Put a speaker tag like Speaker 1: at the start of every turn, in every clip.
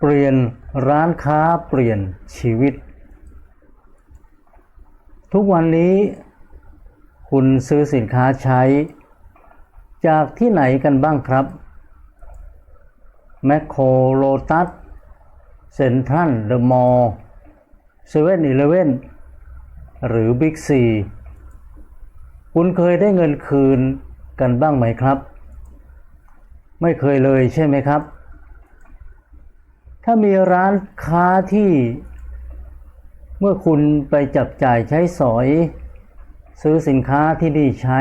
Speaker 1: เปลี่ยนร้านค้าเปลี่ยนชีวิต ทุกวันนี้ คุณซื้อสินค้าใช้ จากที่ไหนกันบ้างครับแมคโครโลตัสเซ็นทรัลเดอะมอลล์เซเว่นอีเลเว่นหรือบิ๊กซีคุณเคยได้เงินคืนกันบ้างไหมครับ ไม่เคยเลยใช่ไหมครับ ถ้ามีร้านค้าที่ เมื่อคุณไปจับจ่ายใช้สอย ซื้อสินค้าที่นี่ใช้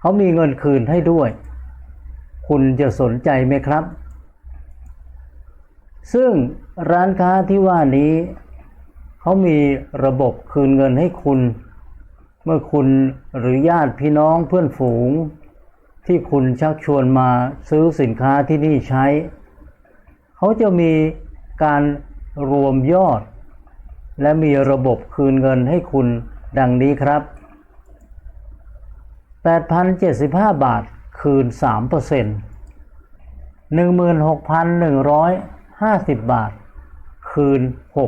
Speaker 1: เขามีเงินคืนให้ด้วย คุณจะสนใจไหมครับ ซึ่งร้านค้าที่ว่านี้เขามีระบบคืนเงินให้คุณ เมื่อคุณหรือญาติพี่น้องเพื่อนฝูง ที่คุณชักชวนมาซื้อสินค้าที่นี่ใช้ เขาจะมีการรวมยอด และมีระบบคืนเงินให้คุณดังนี้ครับ 8,075 บาทคืน 3% 16,150 บาท คืน 6%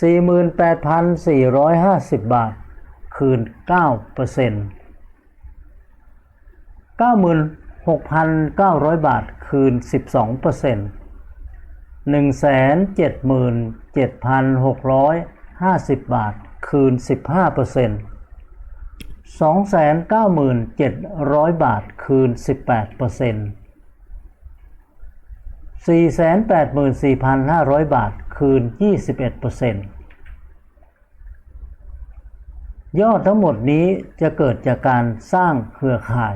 Speaker 1: 48,450 บาท คืน 9% 90,000 6,900 บาทคืน 12% 177,650 บาทคืน 15% 299,700 บาทคืน 18% 484,500 บาทคืน 21%ยอดทั้งหมดนี้จะเกิดจากการสร้างเครือข่าย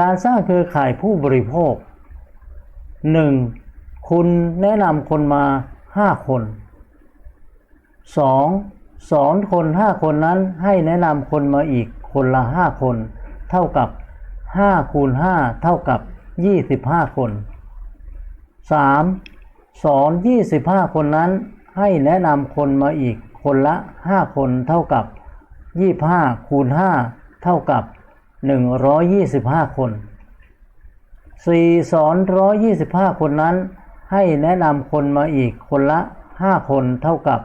Speaker 1: การสร้างเครือข่ายผู้บริโภค 1. คุณแนะนำคนมา 5 คน 2. สอนคน 5 คนนั้นให้แนะนำคนมาอีกคนละ 5 คน เท่ากับ5คูณ5เท่ากับ 25 คน 3. สอน 25 คนนั้นให้แนะนำคนมาอีกคนละ 5 คนเท่ากับ 25คูณ5เท่ากับ หนึ่งร้อยยี่สิบห้าคนสี่สอนร้อยยี่สิบห้าคนนั้น ให้แนะนำคนมาอีกคนละห้าคนเท่ากับ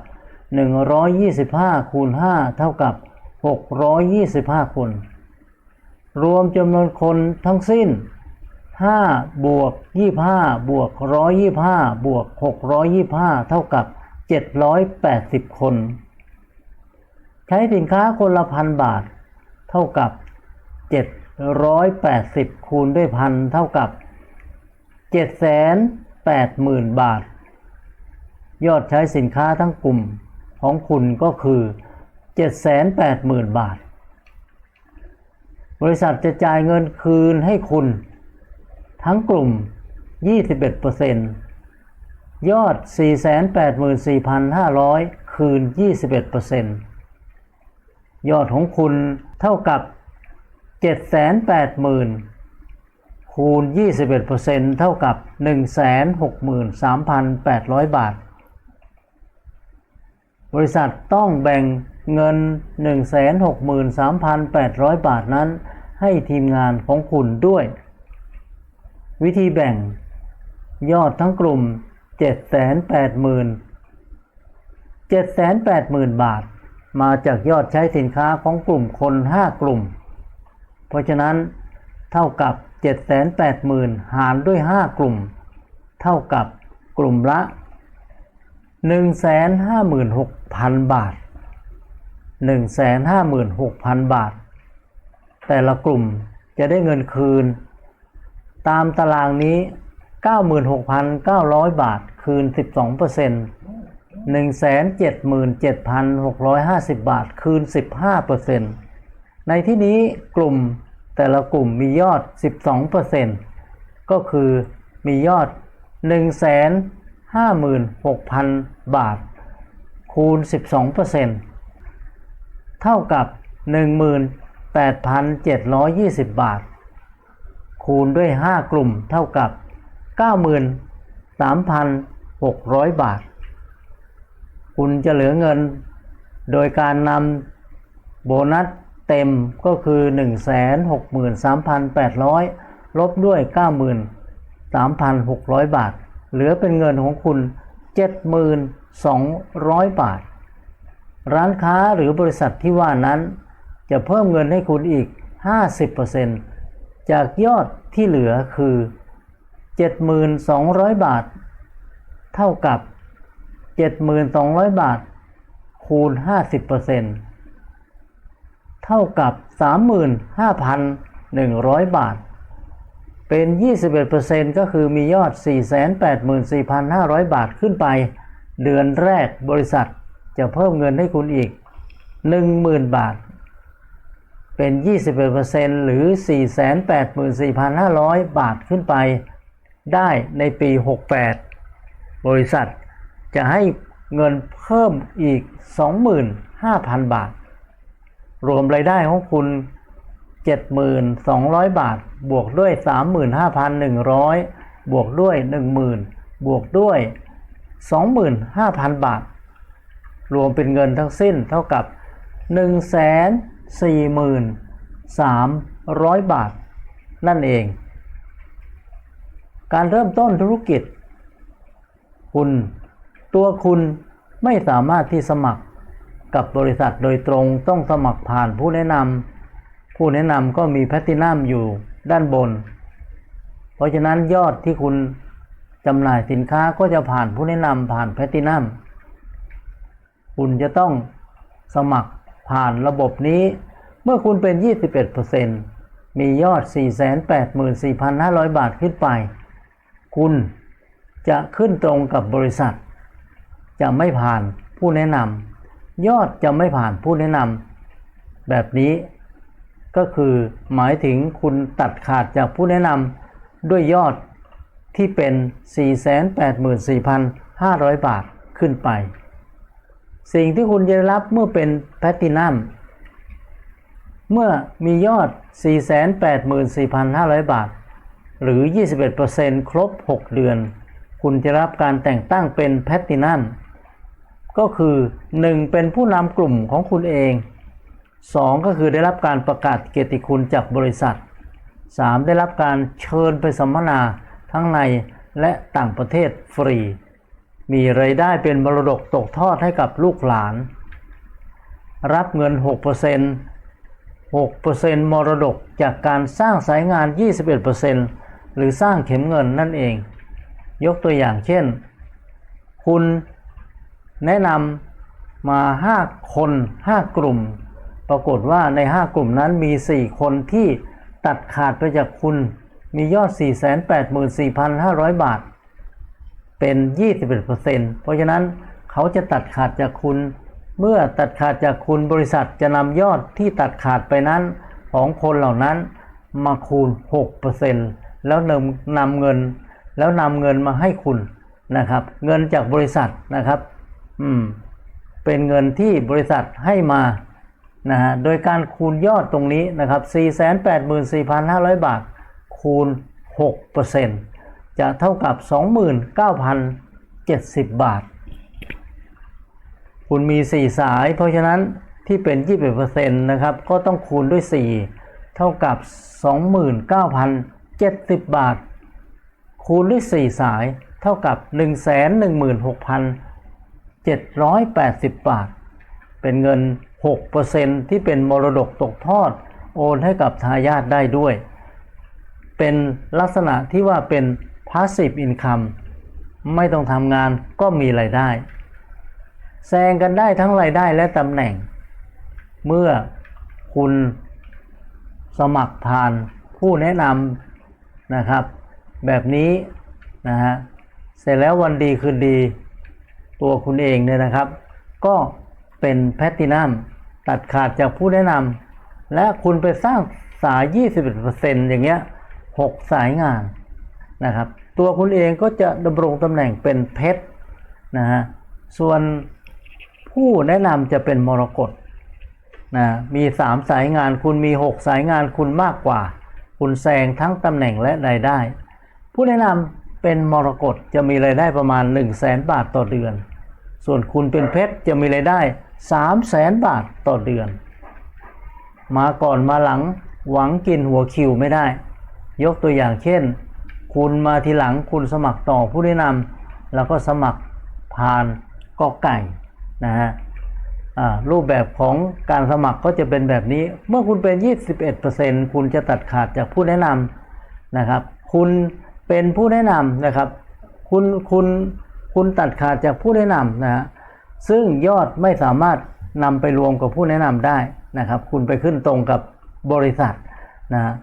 Speaker 1: หนึ่งร้อยยี่สิบห้าคูณห้าเท่ากับหกร้อยยี่สิบห้าคน รวมจำนวนคนทั้งสิ้นห้าบวกยี่ห้าบวกร้อยยี่ห้าบวกหกร้อยยี่ห้าเท่ากับเจ็ดร้อยแปดสิบคน ใช้สินค้าคนละพันบาท เท่ากับ 780 คูณด้วยพันเท่ากับ 780,000 บาท ยอดใช้สินค้าทั้งกลุ่มของคุณก็คือ 780,000 บาท บริษัทจะจ่ายเงินคืนให้คุณ ทั้งกลุ่ม 21%ยอด 484,500 คืน 21%ยอดของคุณเท่ากับ 780,000คูณ 21%เท่ากับ 163,800 บาท บริษัทต้องแบ่งเงิน 163,800 บาทนั้น ให้ทีมงานของคุณด้วย วิธีแบ่ง ยอดทั้งกลุ่ม 780,000 780,000 บาท มาจากยอดใช้สินค้าของกลุ่มคน 5 กลุ่ม ราะฉะนั้นเท่ากับ 780,000 หารด้วย 5 กลุ่ม เท่ากับกลุ่มละ 156,000 บาท 156,000 บาท แต่ละกลุ่มจะได้เงินคืน ตามตารางนี้ 96,900 บาท คืน 12% 177,650 บาท คืน 15%ในที่นี้กลุ่ม แต่ละกลุ่มมียอด 12%ก็คือมียอด 156,000 บาท คูณ 12%เท่ากับ 18,720 บาท คูณด้วย 5 กลุ่มเท่ากับ 93,600 บาท คุณจะเหลือเงินโดยการนำโบนัส เต็มก็คือ 163,800 ลบด้วย93,600 3,600 บาท เหลือเป็นเงินของคุณ 7,200 บาท ร้านค้าหรือบริษัทที่ว่านั้น จะเพิ่มเงินให้คุณอีก 50%จากยอดที่เหลือคือ 7,200 บาท เท่ากับ 7,200 บาท คูณ 50% เท่ากับ 35,100 บาท เป็น 21%ก็คือมียอด 484,500 บาทขึ้นไป เดือนแรกบริษัทจะเพิ่มเงินให้คุณอีก 10,000 บาท เป็น 21%หรือ 484,500 บาทขึ้นไป ได้ในปี 68 บริษัทจะให้เงินเพิ่มอีก 25,000 บาท รวมรายได้ของคุณ 7,200 บาท บวกด้วย 35,100 บวกด้วย 10,000 บวกด้วย 25,000 บาท รวมเป็นเงินทั้งสิ้นเท่ากับ 143,000 บาท นั่นเอง การเริ่มต้นธุรกิจ คุณ ตัวคุณไม่สามารถที่สมัคร กับบริษัทโดยตรงต้องสมัครผ่านผู้แนะนำผู้แนะนำก็มีแพตตินัมอยู่ด้านบน เพราะฉะนั้นยอดที่คุณจำหน่ายสินค้าก็จะผ่านผู้แนะนำผ่านแพตตินัมคุณจะต้องสมัครผ่านระบบนี้ เมื่อคุณเป็น 21%มียอด 484,500 บาทขึ้นไป คุณจะขึ้นตรงกับบริษัท จะไม่ผ่านผู้แนะนำ ยอดจะไม่ผ่านผู้แนะนำแบบนี้ก็คือหมายถึงคุณตัดขาดจากผู้แนะนำด้วยยอดที่เป็น 484,500 บาทขึ้นไป สิ่งที่คุณจะรับเมื่อเป็นแพลตตินัมเมื่อมียอด 484,500 บาท หรือ 21%ครบ 6 เดือน คุณจะรับการแต่งตั้งเป็นแพลตตินัม ก็คือ 1. เป็นผู้นำกลุ่มของคุณเอง 2. ก็คือได้รับการประกาศเกียรติคุณจากบริษัท 3. ได้รับการเชิญไปสัมมนาทั้งในและต่างประเทศฟรี มีไรายได้เป็นมรดกตกทอดให้กับลูกหลาน รับเงิน 6% 6%มรดกจากการสร้างสายงาน 21%หรือสร้างเข็มเงินนั่นเอง ยกตัวอย่างเช่น คุณ แนะนำมา5คน5กลุ่ม ปรากฏว่าใน5กลุ่มนั้นมี4คนที่ตัดขาดไปจากคุณ มียอด 484,500 บาท เป็น 21%เพราะฉะนั้นเขาจะตัดขาดจากคุณ เมื่อตัดขาดจากคุณบริษัทจะนำยอดที่ตัดขาดไปนั้นของคนเหล่านั้นมาคูณ 6%แล้วนำนำเงินแล้วนำเงินมาให้คุณนะครับ เงินจากบริษัทนะครับ อืม เป็นเงินที่บริษัทให้มานะฮะโดยการคูณยอดตรงนี้นะครับ 484,500 บาท คูณ 6%จะเท่ากับ 29,070 บาท คุณมี 4 สาย เพราะฉะนั้นที่เป็น 21%นะครับ ก็ต้องคูณด้วย 4 เท่ากับ 29,070 บาท คูณด้วย 4 สาย เท่ากับ 116,000 780 บาท เป็นเงิน 6%ที่เป็นมรดกตกทอด โอนให้กับทายาทได้ด้วย เป็นลักษณะที่ว่าเป็น passive income ไม่ต้องทำงานก็มีรายได้ แซงกันได้ทั้งรายได้และตำแหน่ง เมื่อคุณสมัครผ่านผู้แนะนำนะครับ แบบนี้นะฮะ เสร็จแล้ววันดีคืนดี ตัวคุณเองเนี่ยนะครับ ก็เป็นแพตตินัมตัดขาดจากผู้แนะนำและคุณไปสร้างสาย 21%อย่างเงี้ย 6 สายงานนะครับ ตัวคุณเองก็จะดำรงตำแหน่งเป็นเพชรนะฮะส่วนผู้แนะนำจะเป็นมรกตนะมี 3 สายงานคุณมี 6 สายงานคุณมากกว่า คุณแซงทั้งตำแหน่งและรายได้ ผู้แนะนำ เป็นมรกตจะมีรายได้ประมาณ 1 0 0 0 0แสนบาทต่อเดือน ส่วนคุณเป็นเพชรจะมีรายได้3 0 0แสนบาทต่อเดือน มาก่อนมาหลังหวังกินหัวคิวไม่ได้ ยกตัวอย่างเช่น คุณมาทีหลังคุณสมัครต่อผู้แนะนำแล้วก็สมัครผ่านกอไก่นะฮะรูปแบบของการสมัครก็จะเป็นแบบนี้ เมื่อคุณเป็น 21%คุณจะตัดขาดจากผู้แนะนำนะครับ คุณ เป็นผู้แนะนำนะครับ คุณคุณคุณตัดขาดจากผู้แนะนำนะฮะซึ่งยอดไม่สามารถนำไปรวมกับผู้แนะนำได้นะครับ คุณไปขึ้นตรงกับบริษัทนะฮะ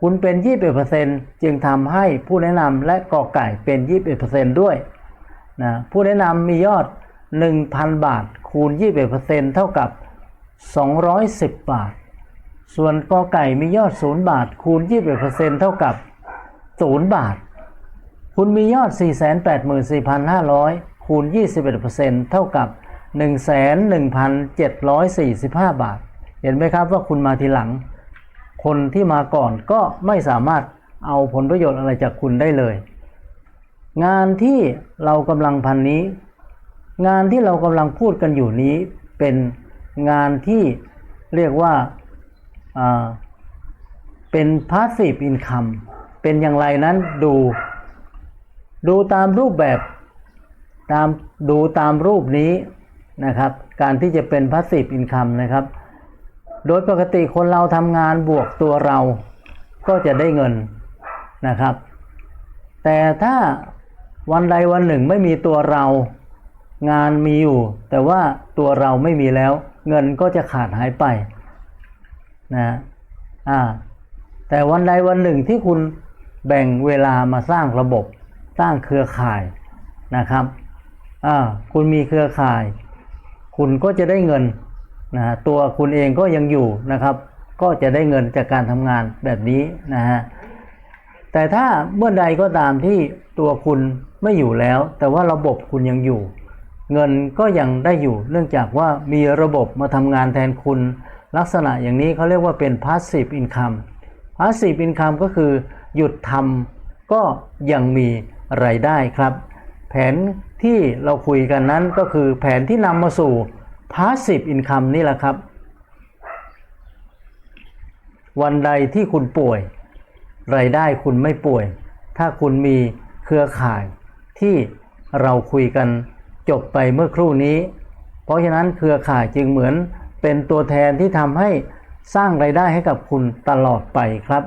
Speaker 1: คุณเป็น 21%จึงทำให้ผู้แนะนำและกอไก่เป็น 21%ด้วยนะผู้แนะนำมียอด 1,000 บาท คูณ 21%เท่ากับ 210 บาท ส่วนกอไก่มียอด 0 บาท คูณ 21%เท่ากับ 0 บาท คุณมียอด 484,500 คูณ 21%เท่ากับ111,745 บาท เห็นไหมครับว่าคุณมาทีหลัง คนที่มาก่อนก็ไม่สามารถเอาผลประโยชน์อะไรจากคุณได้เลย งานที่เรากำลังพันนี้ งานที่เรากำลังพูดกันอยู่นี้เป็นงานที่เรียกว่าอ่าเป็น passive income เป็นอย่างไรนั้นดู ดูตามรูปแบบตามดูตามรูปนี้นะครับ การที่จะเป็น passive income นะครับ โดยปกติคนเราทำงานบวกตัวเราก็จะได้เงินนะครับ แต่ถ้าวันใดวันหนึ่งไม่มีตัวเรางานมีอยู่ แต่ว่าตัวเราไม่มีแล้ว เงินก็จะขาดหายไปนะอ่าแต่วันใดวันหนึ่งที่คุณแบ่งเวลามาสร้างระบบ สร้างเครือข่ายนะครับคุณมีเครือข่าย คุณก็จะได้เงินนะตัวคุณเองก็ยังอยู่นะครับ ก็จะได้เงินจากการทำงานแบบนี้นะฮะแต่ถ้าเมื่อใดก็ตามที่ตัวคุณไม่อยู่แล้ว แต่ว่าระบบคุณยังอยู่ เงินก็ยังได้อยู่เนื่องจากว่ามีระบบมาทำงานแทนคุณ ลักษณะอย่างนี้เขาเรียกว่าเป็น passive income passive income ก็คือหยุดทำก็ยังมี รายได้ครับ แผนที่เราคุยกันนั้นก็คือแผนที่นำมาสู่ passive income นี่แหละครับ วันใดที่คุณป่วย รายได้คุณไม่ป่วย ถ้าคุณมีเครือข่ายที่เราคุยกันจบไปเมื่อครู่นี้ เพราะฉะนั้นเครือข่ายจึงเหมือนเป็นตัวแทนที่ทำให้สร้างรายได้ให้กับคุณตลอดไปครับ